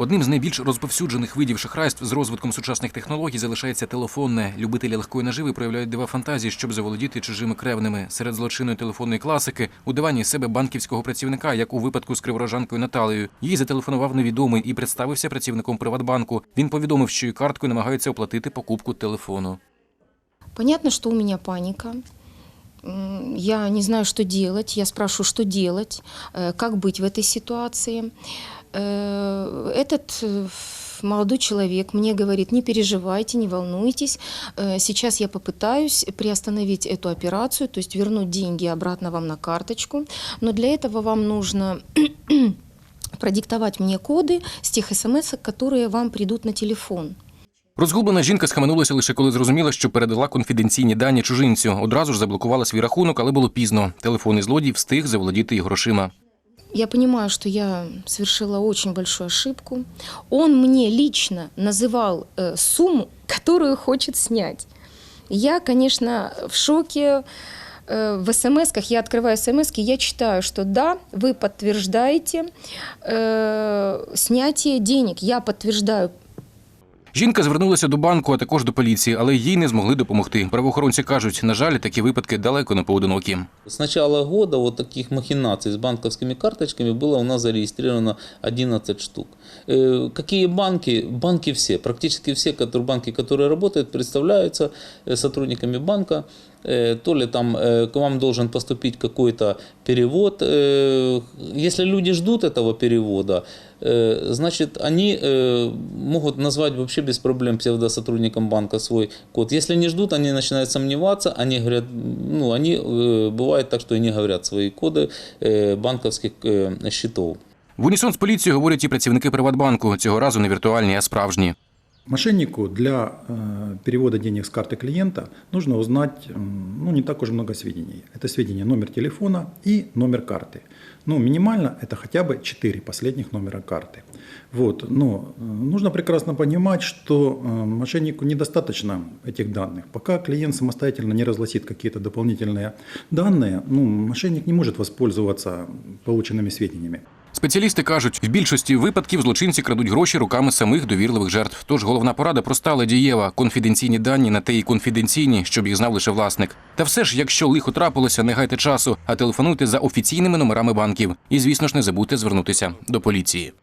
Одним з найбільш розповсюджених видів шахрайств з розвитком сучасних технологій залишається телефонне. Любителі легкої наживи проявляють дива фантазії, щоб заволодіти чужими кревними. Серед злочинної телефонної класики удавання із себе банківського працівника, як у випадку з криворожанкою Наталією. Їй зателефонував невідомий і представився працівником Приватбанку. Він повідомив, що її карткою намагаються оплатити покупку телефону. Понятно, что у меня паника. М, Я не знаю, что делать. Я спрашиваю, что делать, э, как быть в этой ситуации. Э, Этот э, молодой человек мне говорит, не переживайте, не волнуйтесь. Э, Сейчас я попытаюсь приостановить эту операцию, то есть вернуть деньги обратно вам на карточку. Но для этого вам нужно продиктовать мне коды с тех смс, которые вам придут на телефон. Розгублена жінка схаменулася лише коли зрозуміла, що передала конфіденційні дані чужинцю. Одразу ж заблокувала свій рахунок, але було пізно. Телефонний злодій встиг заволодіти її грошима. Я понимаю, что я совершила очень большую ошибку. Он мне лично называл э, сумму, которую хочет снять. Я, конечно, в шоке. Э, В смс-ках, я открываю смс я читаю, что да, вы подтверждаете э, снятие денег. Я подтверждаю Жінка звернулася до банку, а також до поліції, але їй не змогли допомогти. Правоохоронці кажуть, на жаль, такі випадки далеко не поодинокі. С начала года вот таких махинаций с банковскими карточками было у нас зарегистрировано 11 штук. Э, Какие банки? Банки все, практически все которые, банки, которые работают, представляются э, сотрудниками банка. Э, То ли там э, к вам должен поступить какой-то перевод. Э, Если люди ждут этого перевода, э, значит, они э, могут назвать вообще без проблем псевдосотрудникам банка свой код. Если не ждут, они начинают сомневаться, они говорят, ну, они, э, бывает так, что они говорят свои коды э, банковских э, счетов. В унісон з поліцією говорять і працівники Приватбанку. Цього разу не віртуальні, а справжні. Мошеннику для э, перевода денег с карты клиента нужно узнать ну, не так уж много сведений. Это сведения номер телефона и номер карты. Ну, минимально это хотя бы 4 последних номера карты. Вот. Но э, нужно прекрасно понимать, что э, мошеннику недостаточно этих данных. Пока клиент самостоятельно не разгласит какие-то дополнительные данные, ну, мошенник не может воспользоваться полученными сведениями. Спеціалісти кажуть, в більшості випадків злочинці крадуть гроші руками самих довірливих жертв. Тож головна порада проста, але дієва. Конфіденційні дані на те і конфіденційні, щоб їх знав лише власник. Та все ж, якщо лихо трапилося, не гайте часу, а телефонуйте за офіційними номерами банків. І, звісно ж, не забудьте звернутися до поліції.